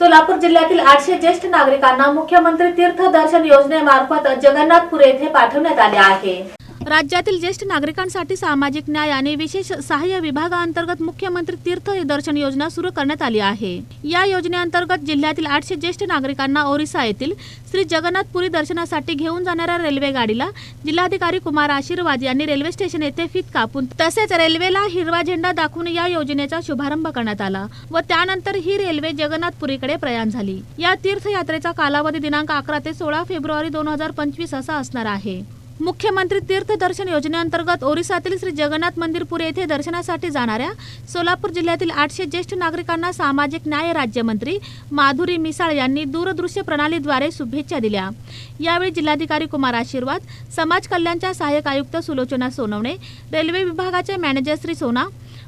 सोलापूर जिल्ह्यातील आठशे ज्येष्ठ नागरिकांना मुख्यमंत्री तीर्थ दर्शन योजनेमार्फत जगन्नाथपुरी येथे पाठवण्यात आले आहे. राज्यातील ज्येष्ठ नागरिकांसाठी सामाजिक न्याय आणि विशेष सहाय्य विभागाअंतर्गत मुख्यमंत्री तीर्थ दर्शन योजना सुरू करण्यात आली आहे. या योजनेअंतर्गत जिल्ह्यातील आठशे ज्येष्ठ नागरिकांना ओरिसा येथील श्री जगन्नाथपुरी दर्शनासाठी घेऊन जाणाऱ्या रेल्वे गाडीला जिल्हाधिकारी कुमार आशीर्वाद यांनी रेल्वे स्टेशन येथे फीत कापून तसेच रेल्वेला हिरवा झेंडा दाखवून या योजनेचा शुभारंभ करण्यात आला व त्यानंतर ही रेल्वे जगन्नाथपुरीकडे प्रयाण झाली. या तीर्थयात्रेचा कालावधी दिनांक अकरा ते सोळा फेब्रुवारी दोन हजार पंचवीस असा असणार आहे. मुख्यमंत्री तीर्थ दर्शन योजनेअंतर्गत ओरिसातील श्री जगन्नाथ मंदिर पुणे येथे दर्शनासाठी जाणाऱ्या सोलापूर जिल्ह्यातील आठशे ज्येष्ठ नागरिकांना सामाजिक न्याय राज्यमंत्री माधुरी मिसाळ यांनी दूरदृश्य प्रणालीद्वारे शुभेच्छा दिल्या. यावेळी जिल्हाधिकारी कुमार आशीर्वाद समाज कल्याणच्या सहाय्यक आयुक्त सुलोचना सोनवणे रेल्वे विभागाचे मॅनेजर श्री सोना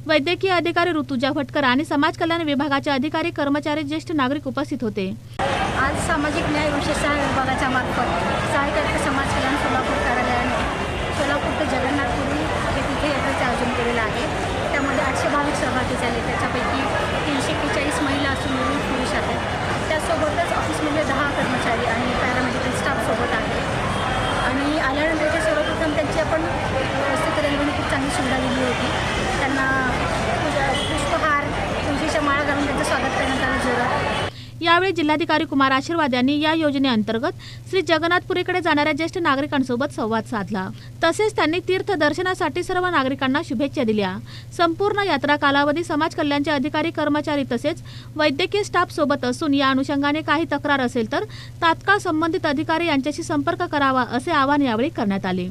वैद्यकीय अधिकारी ऋतुजा भटकर आणि समाज कल्याण विभागाचे अधिकारी कर्मचारी ज्येष्ठ नागरिक उपस्थित होते. आज सामाजिक न्याय विशेष सहभागी झाले त्याच्यापैकी यावेळी जिल्हाधिकारी कुमार आशीर्वाद यांनी या योजनेअंतर्गत श्री जगन्नाथपुरीकडे जाणाऱ्या ज्येष्ठ नागरिकांसोबत संवाद साधला. तसेच त्यांनी तीर्थ दर्शनासाठी सर्व नागरिकांना शुभेच्छा दिल्या. संपूर्ण यात्रा कालावधी समाज कल्याणचे अधिकारी कर्मचारी तसेच वैद्यकीय स्टाफ सोबत असून या अनुषंगाने काही तक्रार असेल तर तात्काळ संबंधित अधिकारी यांच्याशी संपर्क करावा असे आवाहन यावेळी करण्यात आले.